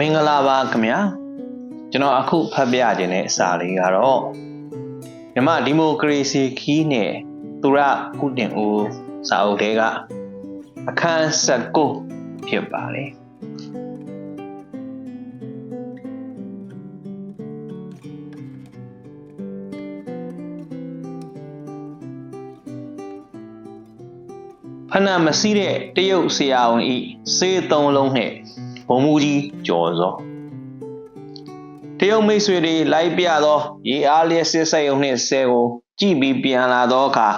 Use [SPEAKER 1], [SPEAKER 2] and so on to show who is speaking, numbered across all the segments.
[SPEAKER 1] မင်္ဂလာပါခင်ဗျာကျွန်တော်အခုဖတ်ပြခြင်းတဲ့စာလေးကတော့မြမဒီမိုကရေစီခီးနဲ့သူရကုတင်ဦးစာအုပ်တွေကအခန်း19ဖြစ်ပါတယ်ဖဏမစီးတဲ့တရုတ်ဆရာဝန်ဤစေးသုံးလုံးနဲ့ ဘုံမူကြီးကျော်စောတရုတ်မိတ်ဆွေတွေလိုက်ပြသောရေအားလျက်စစ်ဆက်ယုံနှင့်ဆဲကိုကြည့်ပြီးပြန်လာသောအခါ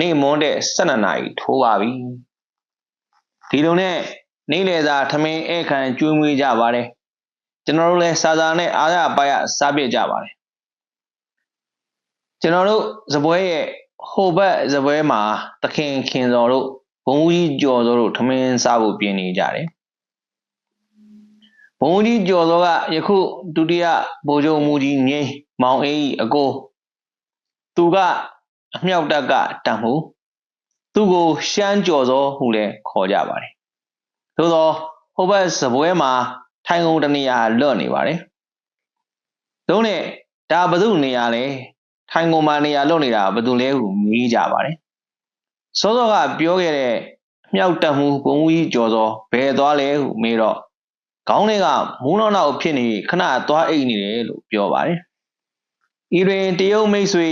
[SPEAKER 1] နေမွန်းတဲ့12နာရီထိုးပါပြီဒီလိုနဲ့နေလေသာထမင်းဧခံကျွေးမွေးကြပါတယ်ကျွန်တော်တို့လည်းစာစာနဲ့အားရပါရစားပြကြပါတယ်ကျွန်တော်တို့ဇပွဲရဲ့ဟိုဘက်ဇပွဲမှာသခင်ခင်စော်တို့ဘုံကြီးကျော်စောတို့ထမင်းစားဖို့ပြင်နေကြတယ် ဘုံကြီးကျော်စောကယခုဒုတိယဗိုလ်ချုပ်မူကြီးငိမ့်မောင်အေးအကိုသူကအမြောက်တက်ကတန်မှုသူ့ကိုရှမ်းကျော်စောဟုလည်းခေါ်ကြပါတယ်သို့သောဟိုဘက်စပွဲမှာထိုင်ကုန်တနေရာလွတ်နေပါတယ်တို့နဲ့ဒါဘသူနေရာလဲထိုင်ကုန်မှာနေရာလွတ်နေတာဘသူလဲဟုမေးကြပါတယ်စောစောကပြောခဲ့တဲ့မြောက်တက်မှုဘုံကြီးကျော်စောဘယ်သွားလဲဟုမေးတော့ ခေါင်းထဲကမူးနောက်နောက်ဖြစ်နေခဏသွားအိတ်နေတယ်လို့ပြောပါတယ်။ဤတွင်တရုတ်မိတ်ဆွေ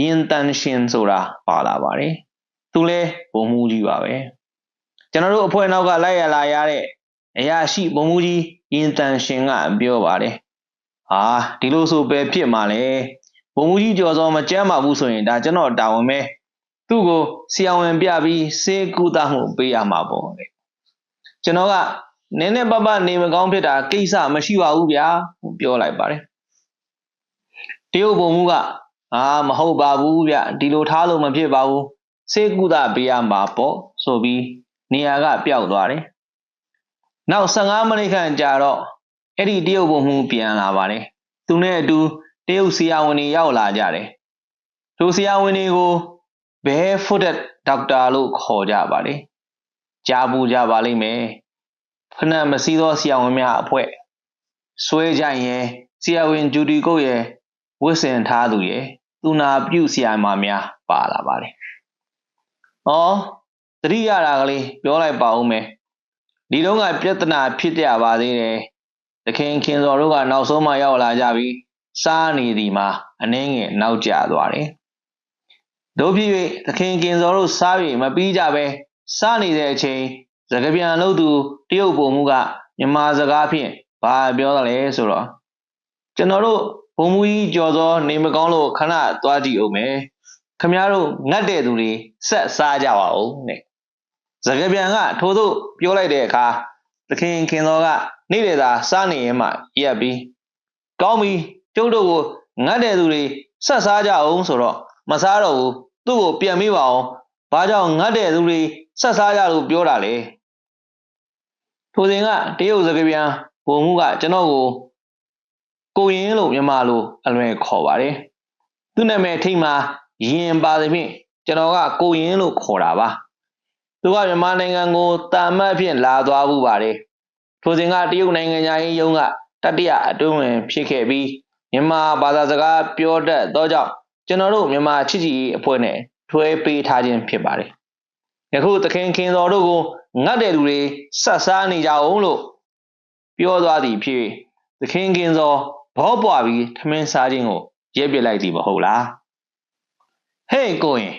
[SPEAKER 1] ရင်တန်ရှင်ဆိုတာပါလာပါတယ်။သူလဲဘုံမူကြီးပါပဲ။ကျွန်တော်တို့အဖွဲ့နောက်ကလိုက်ရလာရတဲ့အရာရှိဘုံမူကြီးရင်တန်ရှင်ကပြောပါတယ်။ဟာဒီလိုဆိုပဲဖြစ်မှာလေ။ဘုံမူကြီးကျော်စောမကြမ်းပါဘူးဆိုရင်ဒါကျွန်တော်တာဝန်ပဲ။သူ့ကိုဆရာဝန်ပြပြီးစေကူတာမှုပေးရမှာပေါ့လေ။ကျွန်တော်က နည်းနည်းပပနေမကောင်းဖြစ်တာကိစ္စမရှိပါဘူးဗျာပြောလိုက်ပါတယ်တရုတ်ဘုံမူကအာမဟုတ်ပါဘူးဗျဒီလိုထားလို့မဖြစ်ပါဘူးစေကုသပေးရမှာပေါ့ဆိုပြီးနေရာကပျောက်သွားတယ်နောက်15မိနစ်ခန့်ကြာတော့အဲ့ဒီတရုတ်ဘုံမူပြန်လာပါတယ်သူနဲ့အတူတရုတ်ဆရာဝန်တွေရောက်လာကြတယ်သူဆရာဝန်တွေကို barefooted doctor လို့ခေါ်ကြပါတယ်ကြားပူကြပါလိမ့်မယ် ဖဏမစည်းသောဆရာဝန်များအဖွဲ့ဆွဲကြရင်ဆရာဝန်ဂျူဒီကုတ်ရဲ့ဝစ်စင်ထားသူရဲ့သူနာပြုဆရာမများပါလာပါတယ်။ဩသတိရတာကလေးပြောလိုက်ပါဦးမယ်။ဒီတော့ကပြဿနာဖြစ်ကြပါသေးတယ်။တခင်ခင်စော်တို့ကနောက်ဆုံးမှရောက်လာကြပြီးစားနေသည်မှာအနှင်းငယ်နောက်ကျသွားတယ်။တို့ဖြစ်၍သခင်ခင်စော်တို့စားပြီးမပြီးကြပဲစားနေတဲ့အချိန် စကားပြန်လို့သူတရုတ်ပုံမှုကမြန်မာစကားဖြင့်ဘာပြောသလဲဆိုတော့ကျွန်တော်တို့ဘုံမူကြီးကြော်သော နေမကောင်းလို့ခဏသွားကြည့်အောင်မယ်ခမည်းတော်ငတ်တဲ့သူတွေဆက်စားကြပါဦးတဲ့စကားပြန်ကထိုးသို့ပြောလိုက်တဲ့အခါသခင်ခင်တော်ကနေ့လေသာစားနေရင်မှရက်ပြီးကောင်းပြီကျုပ်တို့ကိုငတ်တဲ့သူတွေဆက်စားကြအောင်ဆိုတော့မစားတော့ဘူးသူ့ကိုပြန်မေးပါအောင်ဘာကြောင့်ငတ်တဲ့သူတွေဆက်စားကြလို့ပြောတာလဲ ထိုစဉ်ကတရုတ်စကားပြန်ဘုံမှုကကျွန်တော်ကိုကိုရင်လို့မြန်မာလိုအလွယ်ခေါ်ပါတယ်။သူ့နာမည်ထိတ်မှာရင်ပါသဖြင့်ကျွန်တော်ကကိုရင်လို့ခေါ်တာပါ။သူကမြန်မာနိုင်ငံကိုတာမတ်ဖြင့်လာသွားဘူးပါတယ်။ထိုစဉ်ကတရုတ်နိုင်ငံသားရေးရုံးကတတိယအတွင်းဝင်ဖြစ်ခဲ့ပြီးမြန်မာဘာသာစကားပြောတတ်သောကြောင့်ကျွန်တော်တို့မြန်မာချစ်ကြည်ရေးအဖွဲ့နဲ့ထွဲပေးထားခြင်းဖြစ်ပါတယ်။ယခုသခင်ခင်တော်တို့ကို ငတ်တဲ့လူတွေဆက်စားနေကြအောင်လို့ပြောသွားသည်ဖြစ်သခင်ခင်စောဘောပွားပြီးထမင်းစားခြင်းကိုရဲပြလိုက်သည်မဟုတ်လားဟဲ့ကိုရင်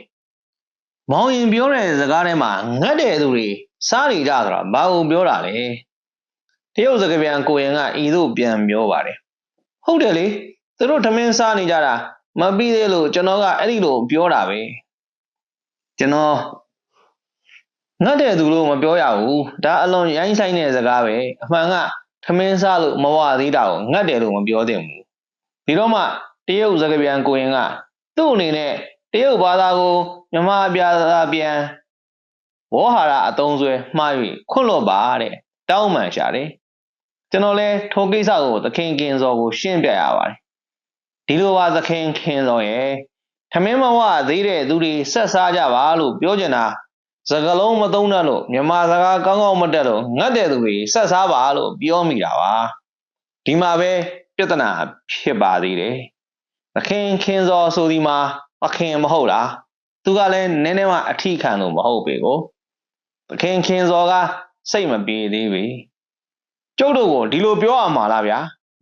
[SPEAKER 1] မောင်ရင်ပြောတဲ့စကားထဲမှာငတ်တဲ့သူတွေစားနေကြဆိုတာဘာကိုပြောတာလဲတရုတ်စကားပြန်ကိုရင်ကဤသို့ပြန်ပြောပါတယ်ဟုတ်တယ်လေသူတို့ထမင်းစားနေကြတာမပြီးသေးလို့ကျွန်တော်ကအဲ့ဒီလိုပြောတာပဲကျွန်တော် ငတ်တဲ့သူလို့မပြောရဘူးဒါအလွန်ရိုင်းဆိုင်တဲ့စကားပဲအမှန်ကထမင်းစားလို့မဝသေးတာကိုငတ်တယ်လို့မပြောသင့်ဘူးဒီတော့မှတရုတ်စကားပြန်ကိုရင်ကသူ့အနေနဲ့တရုတ်ဘာသာကိုမြန်မာပြသာပြန်ဝေါ်ဟာရအတုံးဆွဲမှား၍ခွန့်လွတ်ပါတဲ့တောင်းပန်ရှာတယ်ကျွန်တော်လဲထိုကိစ္စကိုသခင်ကင်စော်ကိုရှင်းပြရပါတယ်ဒီလိုပါသခင်ခင်စော်ရဲ့ထမင်းမဝသေးတဲ့သူတွေဆက်စားကြပါလို့ပြောချင်တာ စကလုံးမသုံးတတ်လို့မြန်မာစကားကောင်းကောင်းမတတ်လို့ငတ်တဲ့သူတွေဆက်စားပါလို့ပြောမိတာပါဒီမှာပဲပြဿနာဖြစ်ပါသေးတယ်သခင်ခင်စောဆိုဒီမှာသခင်မဟုတ်လားသူကလည်းနည်းနည်းမှအထီးခံလို့မဟုတ်ပေကိုသခင်ခင်စောကစိတ်မပြေသေးပြီကျုပ်တို့ကိုဒီလိုပြောရမှာလားဗျာ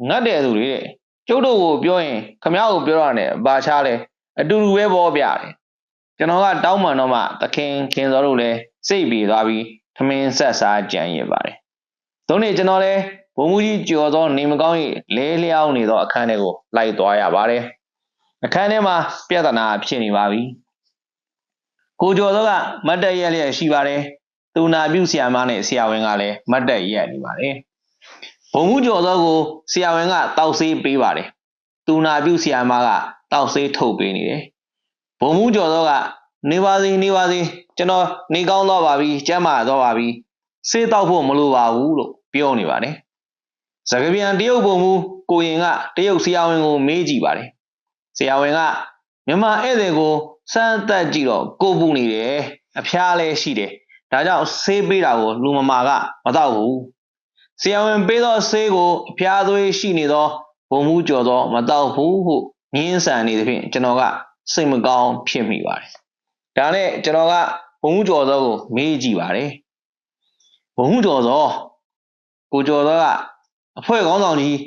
[SPEAKER 1] ငတ်တယ်သူတွေတဲ့ကျုပ်တို့ကိုပြောရင်ခမ ्या ကိုပြောရတယ်ဘာချားလဲအတူတူပဲပေါ်ပြတယ် ကျွန်တော်ကတောင်းပန်တော့မှသခင်ခင်စောတို့လည်းစိတ်ပြေသွားပြီးထမင်းဆက်စားကြံရပါတယ်။သုံးနေ့ကျွန်တော်လည်းဘုံမူကြီးကြော်သောနေမကောင်း၏လဲလျောင်းနေသောအခန်းထဲကိုလိုက်သွားရပါတယ်။အခန်းထဲမှာပြဿနာဖြစ်နေပါပြီ။ကိုကျော်သောကမတ်တက်ရက်လျက်ရှိပါတယ်။သူနာပြုဆရာမနဲ့ဆရာဝန်ကလည်းမတ်တက်ရက်နေပါတယ်။ဘုံမူကျော်သောကိုဆရာဝန်ကတောက်ဆေးပေးပါတယ်။သူနာပြုဆရာမကတောက်ဆေးထုတ်ပေးနေတယ်။ ဘုံမူကျော်သောကနေပါစေနေပါစေကျွန်တော်နေကောင်းတော့ပါပြီကျမ်းမာတော့ပါပြီဆေးတောက်ဖို့မလိုပါဘူးလို့ပြောနေပါတယ်စကပြန်တရုတ်ပုံမူကိုရင်ကတရုတ်ဆရာဝန်ကိုမေးကြည့်ပါတယ်ဆရာဝန်ကမြန်မာဧည့်သည်ကိုစမ်းသပ်ကြည့်တော့ကိုပူနေတယ်အဖျားလည်းရှိတယ်ဒါကြောင့်ဆေးပေးတာကိုလူမမာကမတော့ဘူးဆရာဝန်ပေးသောဆေးကိုအဖျားသွေးရှိနေသောဘုံမှုကြော်သောမတော့ဘူးဟုငင်းဆန်နေသဖြင့်ကျွန်တော်က စိတ်မကောင်းဖြစ်မိပါတယ်ဒါနဲ့ကျွန်တော်ကဘုံမှုကျော်သောကိုမေးကြည့်ပါတယ်ဘုံမှုကျော်သောကိုကျော်သောကအဖွဲကောင်းဆောင်ကြီး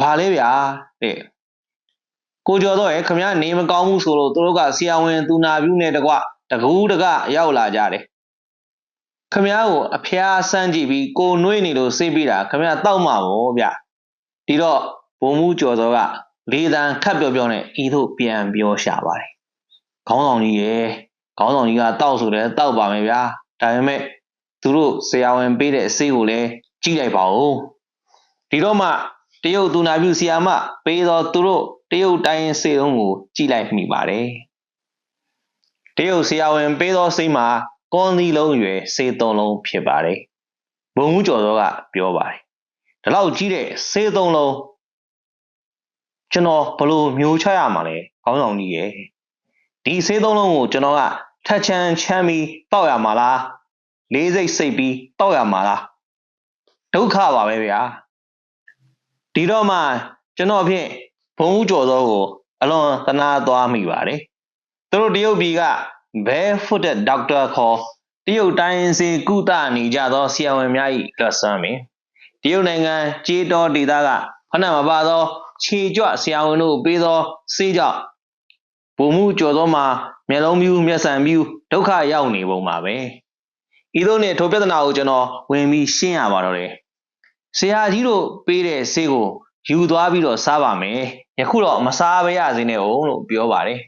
[SPEAKER 1] ဘာလဲဗျာတဲ့ကိုကျော်သောရဲ့ခမရနေမကောင်းဘူးဆိုလို့သူတို့ကဆရာဝန်သူနာပြုနဲ့တကွတကူးတကရောက်လာကြတယ်ခမရကိုအဖျားဆန်းကြည့်ပြီးကိုနှွေးနေလို့စိတ်ပြီးတာခမရတောက်မှာပေါ့ဗျဒီတော့ဘုံမှုကျော်သောက လေးတန်းခတ်ပြောပြောနဲ့ဤသို့ပြန်ပြောရှာပါတယ်ခေါင်းဆောင်ကြီးရဲ့ခေါင်းဆောင်ကြီးကတောက်ဆိုတယ်တောက်ပါမယ်ဗျာဒါပေမဲ့သူတို့ဆရာဝန်ပေးတဲ့အဆေးကိုလည်းကြည့်လိုက်ပါဦးဒီတော့မှတရုတ်သူနာပြုဆရာမပေးတော့သူတို့တရုတ်တိုင်းစေုံကိုကြည့်လိုက်မိပါတယ်တရုတ်ဆရာဝန်ပေးသောစိတ်မှာကွန်သီလုံးရွယ်စေသုံးလုံးဖြစ်ပါတယ်ဘုံမှုကျော်သောကပြောပါတယ်ဒီလောက်ကြီးတဲ့စေသုံးလုံး ကျွန်တော်ဘလို့မျိုးချရမှာလဲခေါင်းဆောင်ကြီးရဲ့ဒီစေသုံးလုံးကိုကျွန်တော်ကထက်ချမ်းချမ်းပြီးတောက်ရမှာလားလေးစိတ်စိတ်ပြီးတောက်ရမှာလားဒုက္ခပါပဲဗျာဒီတော့မှကျွန်တော်ဖြင့်ဘုံဦးကျော်သောကိုအလွန်သနာသွားမိပါတယ်သူတို့တရုတ်ပြည်က barefooted doctor ခေါ်တရုတ်တိုင်းစေကုသနေကြသောဆရာဝန်များ၏လက်ဆန်းပင်တရုတ်နိုင်ငံကြေးတော်ဒေသက ဖဏမပါသောခြေကြွဆရာဝန်တို့ပေးသောစေးကြောင့်ဘုံမှုကျော်သောမှာမျက်လုံးမြူးမျက်စံမြူးဒုက္ခရောက်နေပုံပါပဲဤသို့နဲ့ထိုပြဿနာကိုကျွန်တော်ဝင်ပြီးရှင်းရပါတော့တယ်ဆရာကြီးတို့ပေးတဲ့ဆေးကိုယူသွားပြီးတော့စားပါမယ်ယခုတော့မစားပါရစေနဲ့အောင်လို့ပြောပါတယ်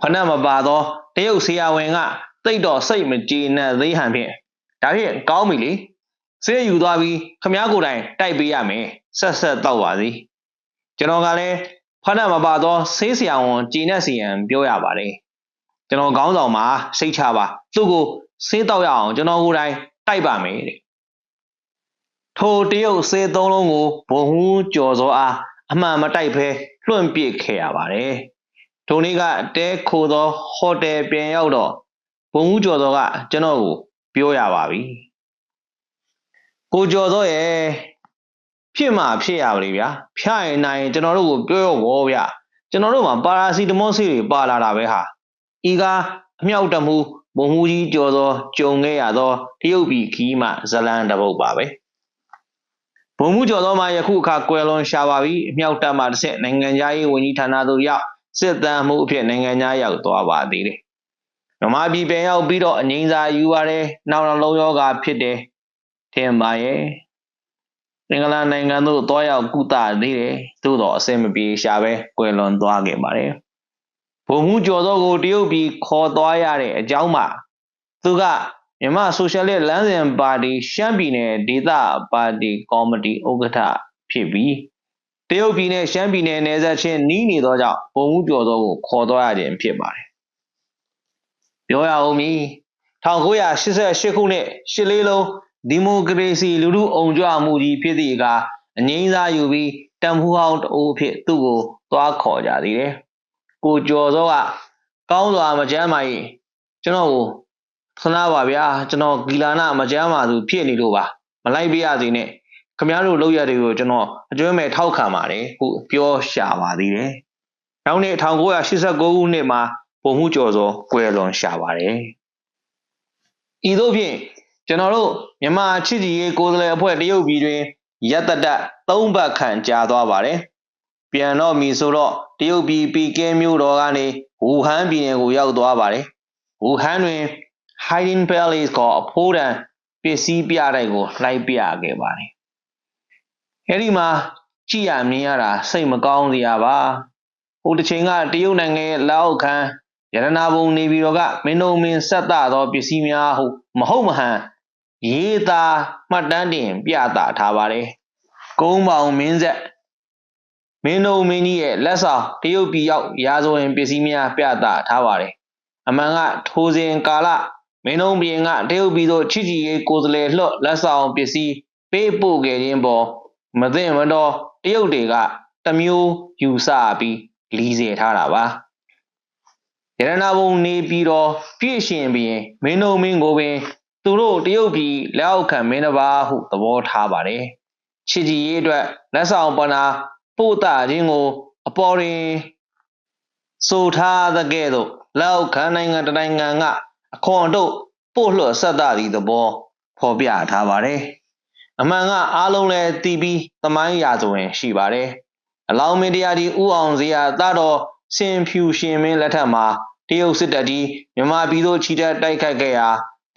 [SPEAKER 1] ဖဏမပါတော့တရုတ်ဆရာဝန်ကတိတ်တော့စိတ်မကြေနပ်သေးဟန်ဖြင့်ဒါဖြင့်ကောင်းပြီလေ ဆေးယူသွားပြီးခမားကိုယ်တိုင်တိုက်ပေးရမယ်ဆက်ဆက်တော့ပါစီကျွန်တော်ကလည်းဖဏမပါတော့ဆေးဆရာဝန်ကြည်နဲ့စီယံပြောရပါတယ်ကျွန်တော်ခေါင်းဆောင်မှာစိတ်ချပါသူ့ကိုဆေးတော့ရအောင်ကျွန်တော်ကိုယ်တိုင်တိုက်ပါမယ်တဲ့ထိုတရုတ်ဆေးသုံးလုံးကိုဘုံဟူးကြော်စောအားအမှန်မတိုက်ဖဲလွှင့်ပစ်ခဲ့ရပါတယ်ထိုနေ့ကတဲခိုသောဟိုတယ်ပြန်ရောက်တော့ဘုံဟူးကြော်စောကကျွန်တော်ကိုပြောရပါပြီ ကိုကျော်စောရဲ့ဖြစ်မှာဖြစ်ရပါလေဗျာဖျရင်နိုင်ကျွန်တော်တို့ကိုပြောရောဘောဗျကျွန်တော်တို့မှာပါရာစီတမောဆေးတွေပါလာတာပဲဟာဤကားအမြောက်တမှုဘုံမူကြီးကြော်သောကြုံခဲ့ရသောတရုတ်ပြည်ခီးမှဇလန်တပုတ်ပါပဲဘုံမူကြော်သောမှာယခုအခါကွယ်လွန်ရှာပါပြီအမြောက်တပ်မှတစ်ဆက်နိုင်ငံသားရေးဝန်ကြီးဌာနသို့ရောက်စစ်တမ်းမှုအဖြစ်နိုင်ငံသားရောက်သွားပါသေးတယ်မြမပြည်ပြန်ရောက်ပြီးတော့အငိမ့်စာယူရတယ်နောက်နောက်လုံးယောဂါဖြစ်တယ် ထင်ပါရဲ့အင်္ဂလန်နိုင်ငံသို့သွားရောက်ကုသသေးတယ်သို့တော့အဆင်မပြေရှာပဲကွယ်လွန်သွားခဲ့ပါတယ်ဘုံမှုကျော်သောကိုတရုတ်ပြည်ခေါ်သွားရတဲ့အကြောင်းမှာသူကမြန်မာဆိုရှယ်လစ်လမ်းစဉ်ပါတီရှမ်းပြည်နယ်ဒေသပါတီကော်မတီဥက္ကဋ္ဌဖြစ်ပြီးတရုတ်ပြည်နဲ့ရှမ်းပြည်နယ်နယ်စပ်ချင်းနီးနေသောကြောင့်ဘုံမှုကျော်သောကိုခေါ်သွားရခြင်းဖြစ်ပါတယ်ပြောရအောင်မည်1988ခုနှစ်ရှစ်လေးလုံး ဒီမိုကရေစီလူထုအုံကြွမှုကြီးဖြစ်သည့်အခါအငိမ့်စားယူပြီးတန်ဖူးဟောင်းတအိုးဖြစ်သူ့ကိုသွားခေါ်ကြသည်တယ်ကိုကျော်စောကကောင်းစွာမကြမ်းပါ၏ကျွန်တော်ကိုခဏပါဗျာကျွန်တော်ဂီလာနာမကြမ်းပါသူဖြစ်နေလို့ပါမလိုက်ပြရစီနဲ့ခမားတို့လောက်ရတွေကိုကျွန်တော်အကျွမ်းမဲ့ထောက်ခံပါတယ်ဟုပြောရှာပါသေးတယ်။နောက်နှစ်1989ခုနှစ်မှာပုံမှုကျော်စောကွယ်လွန်ရှာပါတယ်။ဤသို့ဖြင့် ကျွန်တော်တို့မြန်မာချစ်ကြည်ရေးကိုယ်စားလှယ်အဖွဲ့တရုတ်ပြည်တွင်ရတတ၃ဘတ်ခန့်ကြာသွားပါတယ်။ပြန်တော့မီဆိုတော့တရုတ်ပြည်ပီကဲမြို့တော်ကနေဝူဟန်ပြည်နယ်ကိုရောက်သွားပါတယ်။ဝူဟန်တွင် Hiding Palace ကိုအဖိုးတန်ပစ္စည်းပြတိုက်ကိုလိုက်ပြခဲ့ပါတယ်။အဲဒီမှာကြည့်ရမြင်ရတာစိတ်မကောင်းစရာပါ။ဟိုတစ်ချိန်ကတရုတ်နိုင်ငံရဲ့လက်အောက်ခံရတနာဘုံနေပြီးတော့ကမင်းတို့မင်းဆက်တာသောပစ္စည်းများဟုမဟုတ်မဟန် ရေးသားမှတ်တမ်းတင်ပြသထားပါတယ်။ကုန်းပေါင်မင်းဆက်မင်းတို့မင်းကြီးရဲ့လက်ဆောင်တရုတ်ပြည်ရောက်ရာဇဝင်ပစ္စည်းများပြသထားပါတယ်။အမှန်ကထိုးစဉ်ကာလမင်းတို့ပြည်ကတရုတ်ပြည်သို့ချစ်ကြည်ရေးကိုယ်စားလှယ်လှော့လက်ဆောင်ပစ္စည်းပေးပို့ခဲ့ခြင်းပေါ်မသိမတော်တရုတ်တွေကတမျိုးယူဆပြီးလီစေထားတာပါ။ရတနာဘုံနေပြီးတော့ပြည့်ရှင်ပြီးမင်းတို့မင်းကိုပင် သူတို့တရုတ်ပြည်လက်အောက်ခံမင်းတစ်ပါးဟုသဘောထားပါတယ်။ချစ်ကြည်ရေးအတွက်လက်ဆောင်ပနာပို့တာခြင်းကိုအပေါ်တွင်ဆိုထားသကဲ့သို့လက်အောက်ခံနိုင်ငံတနိုင်ငံကအခွန်တို့ပို့လွှတ်ဆက်တာသည့်သဘောဖော်ပြထားပါတယ်။အမှန်ကအားလုံးလည်းတီးပြီးသမိုင်းရာဇဝင်ရှိပါတယ်။အလောင်းမင်းတရားကြီးဥအောင်စရာတတော်စင်ဖြူရှင်မင်းလက်ထက်မှာတရုတ်စစ်တပ်ကြီးမြန်မာပြည်သို့ခြိတက်တိုက်ခိုက်ခဲ့ရာ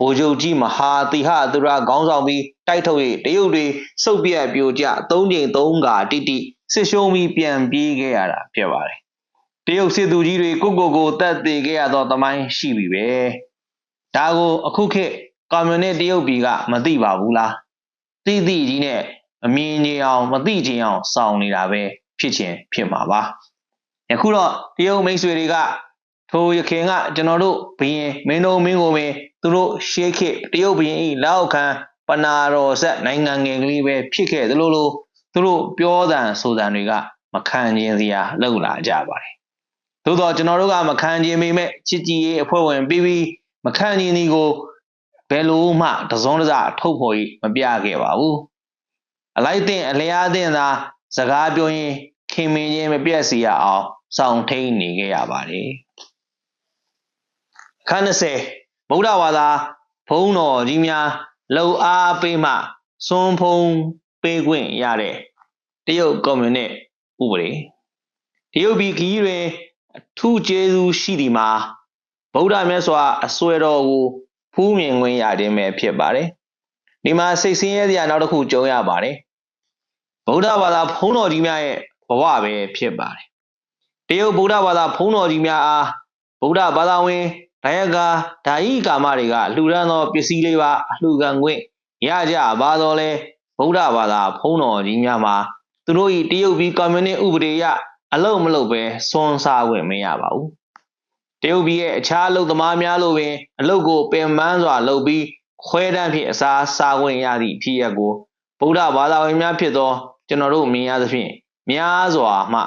[SPEAKER 1] ဗိုလ်ချုပ်ကြီးမဟာတိဟသူရခေါင်းဆောင်ပြီးတိုက်ထုတ်၍တရုတ်တွေစုပ်ပြက်ပြိုကျသုံးချိန်သုံးကာတိတိစစ်ရှုံးပြီးပြန်ပြေးခဲ့ရတာဖြစ်ပါတယ်။တရုတ်စစ်သူကြီးတွေကိုကိုကိုတက်သေးခဲ့ရသောတမိုင်းရှိပြီပဲ။ဒါကိုအခုခေတ်ကွန်မြူနစ်တရုတ်ပြည်ကမသိပါဘူးလား။သိသိကြီးနဲ့အမြင်ကြီးအောင်မသိချင်အောင်စောင့်နေတာပဲဖြစ်ချင်းဖြစ်မှာပါ။ယခုတော့တရုတ်မိတ်ဆွေတွေကထိုရခင်ကကျွန်တော်တို့ဘရင်မင်းတို့မင်းကိုပင် သူတို့ရှေးခေတ်တရုတ်ဘရင်ဤလောက်ခံပနာတော်ဆက်နိုင်ငံငယ်ကလေးပဲဖြစ်ခဲ့သလိုလိုသူတို့ပြောတန်ဆိုတန်တွေကမခံခြင်းစရာလောက်လာကြပါတယ်။သို့တော့ကျွန်တော်တို့ကမခံခြင်းပေမဲ့ချစ်ကြည်ရေးအဖွဲ့ဝင်ပြီးပြီးမခံခြင်းဒီကိုဘယ်လိုမှတစုံတစထုတ်ဖို့မပြခဲ့ပါဘူး။အလိုက်တဲ့အလျားတဲ့သာစကားပြောရင်ခင်မင်းချင်းမပြတ်စီရအောင်စောင့်ထိန်နေခဲ့ရပါတယ်။ခန်း20 ဗုဒ္ဓဝါဒဘုန်းတော်ကြီးများလှုပ်အားပေးမှစွန်ဖုံပေးခွင့်ရတဲ့တရုတ်ကွန်မြူနစ်ဥပဒေတရုတ်ပြည်ခီးတွင်အထူးကျေးဇူးရှိသည်မှာဗုဒ္ဓမြတ်စွာအစွဲတော်ကိုဖူးမြင်ခွင့်ရခြင်းပဲဖြစ်ပါတယ်ဒီမှာစိတ်ဆင်းရဲစရာနောက်တစ်ခုကြုံရပါတယ်ဗုဒ္ဓဘာသာဘုန်းတော်ကြီးများရဲ့ဘဝပဲဖြစ်ပါတယ်တရုတ်ဗုဒ္ဓဘာသာဘုန်းတော်ကြီးများအားဗုဒ္ဓဘာသာဝင် ဒါယကဓာယိကာမတွေကလှူဒန်းသောပစ္စည်းလေးပါအလှူခံခွင့်ရကြပါတော့လဲဗုဒ္ဓဘာသာဖုံးတော်ကြီးများမှာသူတို့၏တရုတ်ပြည်ကွန်မြူနစ်ဥပဒေအရအလုတ်မလုတ်ပဲစွန်စားခွင့်မရပါဘူးတရုတ်ပြည်ရဲ့အခြားအလုတ်သမားများလိုပင်အလုတ်ကိုပင်ပန်းစွာလုပ်ပြီးခွဲတန်းဖြင့်အစားစားခွင့်ရသည့်ဖြစ်ရပ်ကိုဗုဒ္ဓဘာသာဝင်များဖြစ်သောကျွန်တော်တို့မြင်ရသဖြင့်များစွာမှ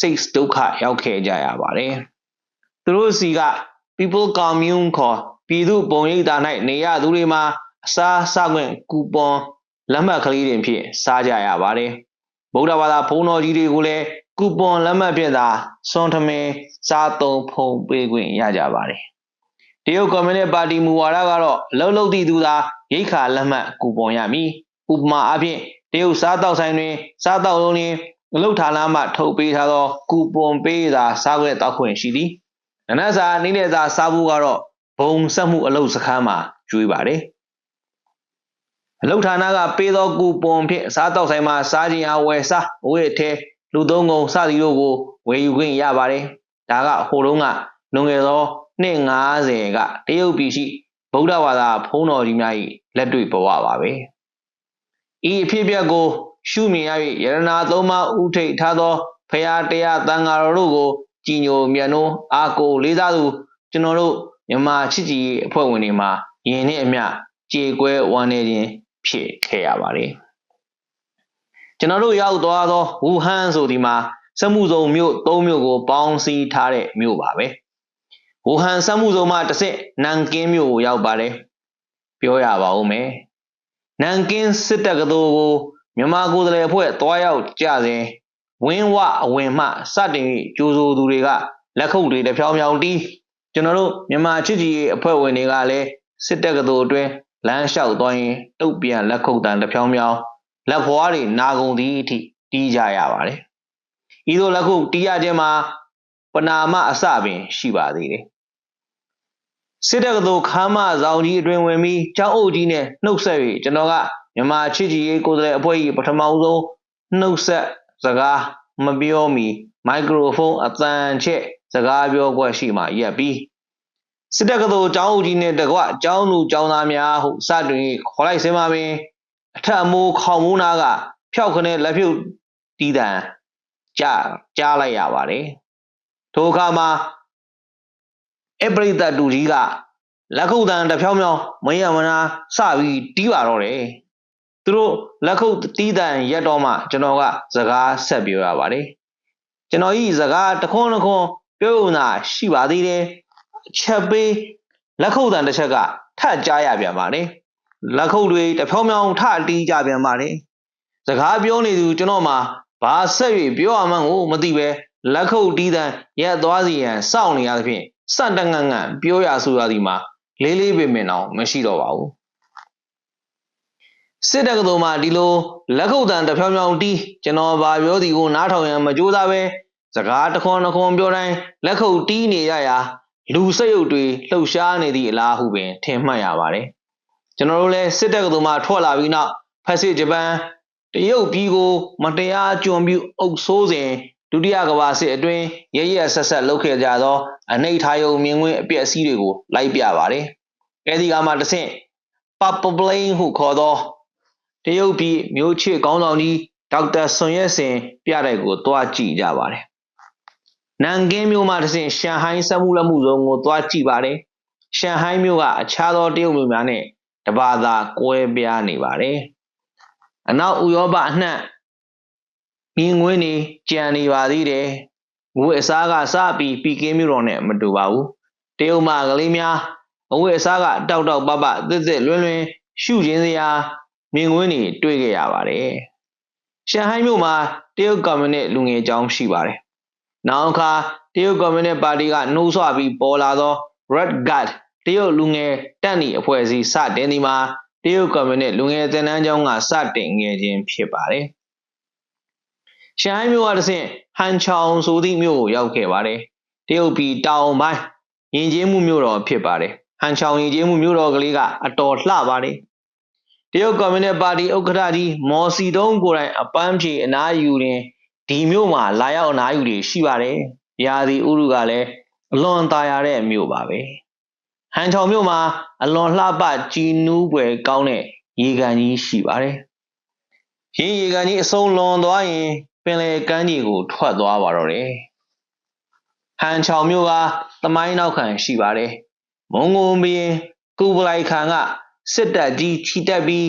[SPEAKER 1] စိတ်ဒုက္ခရောက်ခဲ့ကြရပါတယ်သူတို့စီက people commune ခေါ်ပြည်သူပုံရိပ်သာ၌နေရသူတွေမှာအစားစားခွင့်ကူပွန်လက်မှတ်ကလေးတွေဖြင့်စားကြရပါတယ်ဗုဒ္ဓဘာသာဘုန်းတော်ကြီးတွေကိုလည်းကူပွန်လက်မှတ်ဖြင့်သာစွန်ထမင်းစားသုံးဖုံပေးခွင့်ရကြပါတယ်တရုတ်ကွန်မြူနစ်ပါတီမူဝါဒကတော့အလုံးလုံးတည်သူသာရိခါလက်မှတ်ကူပွန်ရမည်ဥပမာအဖြစ်တရုတ်စားတောက်ဆိုင်တွင်စားတောက်လုံးတွင်အလုတ်ဌာနမှထုတ်ပေးထားသောကူပွန်ပေးသာစားခွင့်တောက်ခွင့်ရှိသည် နနစာနေ့နေ့စာစားဖို့ကတော့ဘုံဆက်မှုအလုပ်စခန်းမှာကျွေးပါတယ်အလုပ်ဌာနကပေးသောကူပွန်ဖြင့်စားတောက်ဆိုင်မှာစားခြင်းအဝယ်စားအဝယ်ထဲလူသုံးကုန်စသည်တို့ကိုဝယ်ယူခွင့်ရပါတယ်ဒါကဟိုတုန်းကလွန်ခဲ့သောနှစ်90ကတရုတ်ပြည်ရှိဗုဒ္ဓဘာသာဘုန်းတော်ကြီးများ၏လက်တွေ့ဘဝပါပဲဤအဖြစ်အပျက်ကိုရှုမြင်ရ၍ယရနာသုံးပါးဥထိတ်ထားသောဖရာတရားတန်ဃာတော်တို့ကို ကြည်ညိုမြတ်နိုးအားကိုလေးစားသူကျွန်တော်တို့မြန်မာချစ်ကြည်ရေးအဖွဲ့ဝင်တွေမှာယင်နဲ့အမျှကြေကွဲဝမ်းနေခြင်းဖြစ်ခဲ့ရပါတယ်ကျွန်တော်တို့ရောက်သွားသောဝူဟန်ဆိုဒီမှာစက်မှုစုံမြို့၃မြို့ကိုပေါင်းစည်းထားတဲ့မြို့ပါပဲဝူဟန်စက်မှုစုံမှာတစ်စစ်နန်ကင်းမြို့ကိုရောက်ပါတယ်ပြောရပါဦးမယ်နန်ကင်းစစ်တပ်ကတော်ကိုမြန်မာကိုယ်စားလှယ်အဖွဲ့တွားရောက်ကြစဉ် ဝင်းဝအဝင်မှစတင်၍ကြိုးဆိုသူတွေကလက်ခုပ်တွေတစ်ဖြောင်းဖြောင်းတီးကျွန်တော်တို့မြန်မာချစ်ကြည်ရေးအဖွဲ့ဝင်တွေကလည်းစစ်တပ်ကတော်အတွင်းလမ်းလျှောက်သွားရင်တုတ်ပြန်လက်ခုပ်တန်တစ်ဖြောင်းဖြောင်းလက်ဖွားတွေနာကုန်သည့်အထိတီးကြရပါတယ်။ဤသို့လက်ခုပ်တီးရခြင်းမှာပနာမအစပင်ရှိပါသေးတယ်။စစ်တပ်ကတော်ခမ်းမဆောင်ကြီးအတွင်ဝင်ပြီးကျောင်းအုပ်ကြီးနဲ့နှုတ်ဆက်၍ကျွန်တော်ကမြန်မာချစ်ကြည်ရေးကိုယ်စားလှယ်အဖွဲ့၏ပထမဆုံးနှုတ်ဆက် စကားမပြောမီမိုက်ခရိုဖုန်းအသံချက်စကားပြောခွက်ရှိမှရပ်ပြီးစစ်တပ်ကတော်ကျောင်းဦးကြီးနှင့်တကွကျောင်းသူကျောင်းသားများဟုစတွင်ခေါ်လိုက်စင်ပါပင်အထက်အမိုးခေါင်မိုးနာကဖျောက်ခနဲ့လက်ဖြုတ်တီးတံကြားကြားလိုက်ရပါတယ်ထိုအခါမှာအပရိသတ်တူကြီးကလက်ခုပ်တန်တဖြောင်းဖြောင်းမယမနာစပြီးတီးပါတော့တယ် သူတို့လက်ခုပ်တီးတန်ရက်တော့မှကျွန်တော်ကစကားဆက်ပြောရပါတယ်ကျွန်တော်ဤစကားတခွန်းတခွန်းပြောုံသာရှိပါသေးတယ်ချက်ပေးလက်ခုပ်တန်တစ်ချက်ကထကြားရပြန်ပါလေလက်ခုပ်တွေတဖြောင်းဖြောင်းထတီးကြပြန်ပါလေစကားပြောနေသူကျွန်တော်မှာဘာဆက်၍ပြောရမှန်းကိုမသိပဲလက်ခုပ်တီးတန်ရက်သွားစီရန်စောင့်နေရသဖြင့်စန့်တငန့်ငန့်ပြောရဆိုရသည်မှာလေးလေးပင်ပင်တော့မရှိတော့ပါဘူး စစ်တက္ကသိုလ်မှာဒီလိုလက်ခုပ်တန်တဖြောင်းဖြောင်းတီးကျွန်တော်ဗာပြောသည်ကိုနားထောင်ရန်မကြိုးစားပဲစကားတခွန်းတခွန်းပြောတိုင်းလက်ခုပ်တီးနေရရာလူစက်ရုပ်တွေလှုပ်ရှားနေသည့်အလားဟုပင်ထင်မှတ်ရပါတယ်ကျွန်တော်တို့လည်းစစ်တက္ကသိုလ်မှာထွက်လာပြီးနောက်ဖက်စစ်ဂျပန်တရုတ်ပြည်ကို မတရားကြုံပြီးအုပ်ဆိုးစဉ်ဒုတိယကမ္ဘာစစ်အတွင်းရရဆက်ဆက်လုပ်ခဲ့ကြသောအနှိတ်ထားယုံမြင်ကွင်းအပျက်အစီးတွေကိုလိုက်ပြပါတယ်အဲဒီကမှတဆင့်ပပပလိန်ဟုခေါ်သော တရုတ်ပြည်မျိုးချစ်ကောင်းဆောင်ကြီးဒေါက်တာဆွန်ရက်စင်ပြတဲ့ကိုတွားကြည့်ကြပါတယ်။နန်ကင်းမြို့မှာတဆင့်ရှန်ဟိုင်းစက်မှုလက်မှုစုံကိုတွားကြည့်ပါတယ်။ရှန်ဟိုင်းမြို့ကအခြားသောတရုတ်မြို့များနဲ့တဘာသာကွဲပြားနေပါတယ်။အနောက်ဥရောပအနှံ့မြင်ငွေးနေကြံနေပါသေးတယ်။ငွေအစားကစပြီးပီကင်းမြို့တော်နဲ့မတူပါဘူး။တရုတ်မှာကလေးများအဝတ်အစားကတောက်တောက်ပပသစ်သစ်လွန်းလွန်းရှုခြင်းစရာ မြင်ကွင်းတွေတွေ့ခဲ့ရပါတယ်။ရှန်ဟိုင်းမြို့မှာတရုတ်ကွန်မြူနစ်လူငယ်အကြောင်းရှိပါတယ်။နောက်အခါတရုတ်ကွန်မြူနစ်ပါတီကနှိုးဆွပြီးပေါ်လာသော Red Guard တရုတ်လူငယ်တပ်နီအဖွဲ့အစည်းစတင်ဒီမှာတရုတ်ကွန်မြူနစ်လူငယ်သင်တန်းကျောင်းကစတင်ငယ်ခြင်းဖြစ်ပါတယ်။ရှန်ဟိုင်းမြို့ကတဆင့်ဟန်ချောင်ဆိုသည့်မြို့ကိုရောက်ခဲ့ပါတယ်။တရုတ်ပြည်တောင်ပိုင်းယဉ်ကျေးမှုမြို့တော်ဖြစ်ပါတယ်။ဟန်ချောင်ယဉ်ကျေးမှုမြို့တော်ကလေးကအတော်လှပါတယ်။ တရုတ်ကွန်မြူနစ်ပါတီဥက္ကဋ္ဌကြီးမော်စီတုံးကိုယ်တိုင်အပန်းဖြေအနားယူရင်ဒီမြို့မှာလာရောက်အနားယူတွေရှိပါတယ်။ရာသီဥတုကလည်းအလွန်သာယာတဲ့မြို့ပါပဲ။ဟန်ချောင်မြို့မှာအလွန်လှပကြည်နူးပွဲကောင်းတဲ့ရေကန်ကြီးရှိပါတယ်။ရင်းရေကန်ကြီးအစုံလွန်သွားရင်ပင်လယ်ကမ်းခြေကိုထွက်သွားပါတော့တယ်။ဟန်ချောင်မြို့ကသမိုင်းနောက်ခံရှိပါတယ်။မုံငုံဘရင်ကုပလိုက်ခန်က စစ်တပ်ကြီးချီတက်ပြီး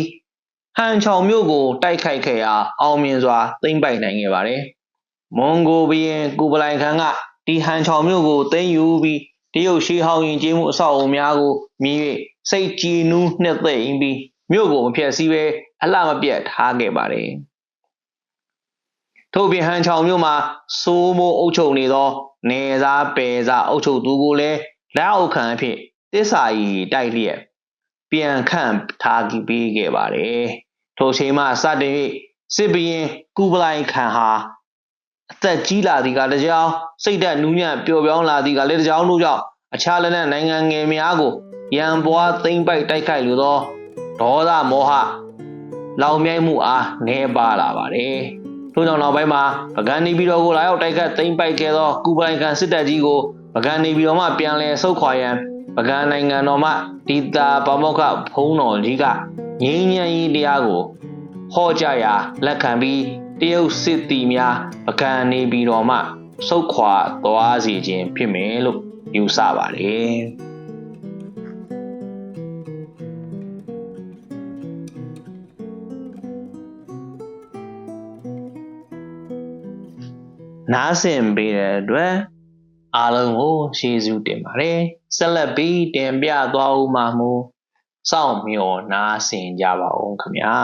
[SPEAKER 1] ဟန်ချောင်မြို့ကိုတိုက်ခိုက်ခဲ့ရာအောင်မြင်စွာသိမ်းပိုက်နိုင်ခဲ့ပါတယ်။မွန်ဂိုဘီယင်ကူပလိုင်ခန်ကဒီဟန်ချောင်မြို့ကိုသိမ်းယူပြီးတရုတ်ရှေးဟောင်းရင်ကျေးမှုအဆောက်အအုံများကိုမြင်၍စိတ်ကြည်နူးနှစ်သိမ့်ပြီးမြို့ကိုမဖျက်ဆီးဘဲအလှမပြတ်ထားခဲ့ပါတယ်။ထို့ပြင်ဟန်ချောင်မြို့မှာစိုးမိုးအုပ်ချုပ်နေသောနေသားပယ်စားအုပ်ချုပ်သူကိုလည်းလက်အောက်ခံအဖြစ်တစ္ဆာကြီးတိုက်လျက် ပြန်ခန့်ထားပေးခဲ့ပါတယ်။ထိုချိန်မှစတင်၍စစ်ဘရင်ကုပလိုင်ခန်ဟာအသက်ကြီးလာသည်ကတကြောင်စိတ်ဓာတ်နူးညံ့ပျော်ပြောင်းလာသည်ကလည်းတကြောင်တို့ကြောင့်အခြားလက်နက်နိုင်ငံငယ်များကိုရန်ပွားသိမ့်ပိုက်တိုက်ခိုက်လိုသောဒေါသမောဟလောင်မြိုက်မှုအားနှဲပါလာပါတယ်။ထို့ကြောင့်နောက်ပိုင်းမှာပကံနေပြည်တော်ကိုလာရောက်တိုက်ခတ်သိမ့်ပိုက်ခဲ့သောကုပလိုင်ခန်စစ်တပ်ကြီးကိုပကံနေပြည်တော်မှပြန်လည်ဆုတ်ခွာရန် ပကံနိုင်ငံတော်မှဒီတာပမောက္ခဘုံတော်ကြီးကငြိမ်းချမ်းရေးတရားကိုဟောကြားရာလက်ခံပြီးတရုတ်စစ်တီများပကံနေပြီးတော်မှဆုတ်ခွာသွားစေခြင်းဖြစ်မယ်လို့ယူဆပါတယ်နားဆင်ပေးတဲ့အတွက်အားလုံးကိုယေရှုတင်ပါတယ် ဆက်လက်ပြီးတင်ပြသွားဦးမှာမို့စောင့်မျှော်နားဆင်ကြပါဦးခင်ဗျာ